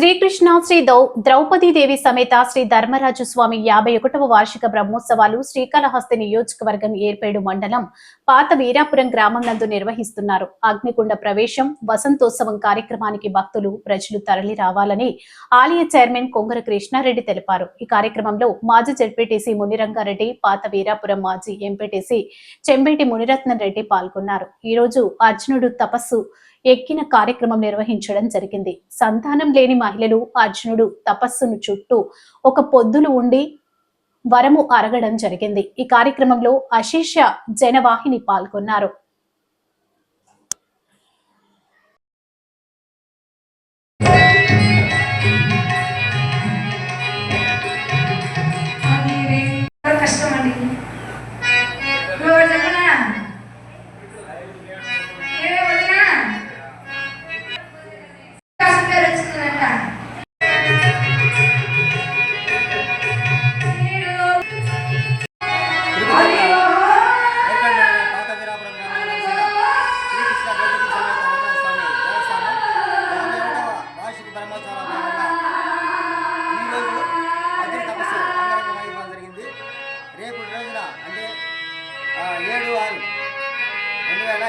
శ్రీకృష్ణ శ్రీ దౌ ద్రౌపదీదేవి సమేత శ్రీ ధర్మరాజు స్వామి యాభై ఒకటవ వార్షిక బ్రహ్మోత్సవాలు శ్రీకాళహస్తి నియోజకవర్గం ఏర్పేడు మండలం పాత వీరాపురం గ్రామం నందు నిర్వహిస్తున్నారు. అగ్నికుండ ప్రవేశం వసంతోత్సవం కార్యక్రమానికి భక్తులు ప్రజలు తరలి రావాలని ఆలయ చైర్మన్ కొంగర కృష్ణారెడ్డి తెలిపారు. ఈ కార్యక్రమంలో మాజీ జడ్పీటీసీ మునిరంగారెడ్డి పాత వీరాపురం మాజీ ఎంపీటీసీ చెంబేటి మునిరత్నం రెడ్డి పాల్గొన్నారు. ఈ రోజు అర్జునుడు తపస్సు ఎక్కిన కార్యక్రమం నిర్వహించడం జరిగింది. సంతానం లేని మహిళలు అర్జునుడు తపస్సును చుట్టూ ఒక పొద్దులు ఉండి వరము అరగడం జరిగింది. ఈ కార్యక్రమంలో అశేష జనవాహిని పాల్గొన్నారు.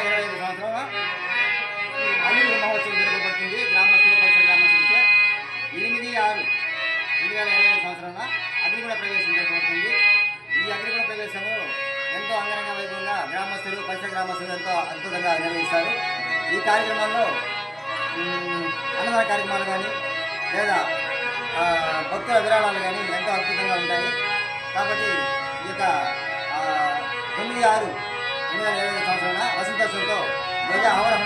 రెండు వేల ఇరవై ఐదు సంవత్సరంలో అగ్ని మహోత్సవం జరగబడుతుంది గ్రామస్తుల పరిసర గ్రామస్తులచే. ఎనిమిది ఆరు రెండు వేల ఇరవై ఐదు సంవత్సరంలో అగ్నిగూడ ప్రవేశం జరగబడుతుంది ఈ అగ్నిగూడ ప్రవేశము ఎంతో అంగరంగ వైభవంగా గ్రామస్తులు పరిసర గ్రామస్తులు ఎంతో అద్భుతంగా నిర్వహిస్తారు. ఈ కార్యక్రమంలో అన్నదాన కార్యక్రమాలు కానీ లేదా భక్తుల విరాళాలు కానీ ఎంతో అద్భుతంగా ఉంటాయి. కాబట్టి ఈ యొక్క తొమ్మిది ఆరు రెండు వేల ఇరవై ఐదు సంవత్సరాల వసంతోత్సవంతో ధ్వజ ఆవరణ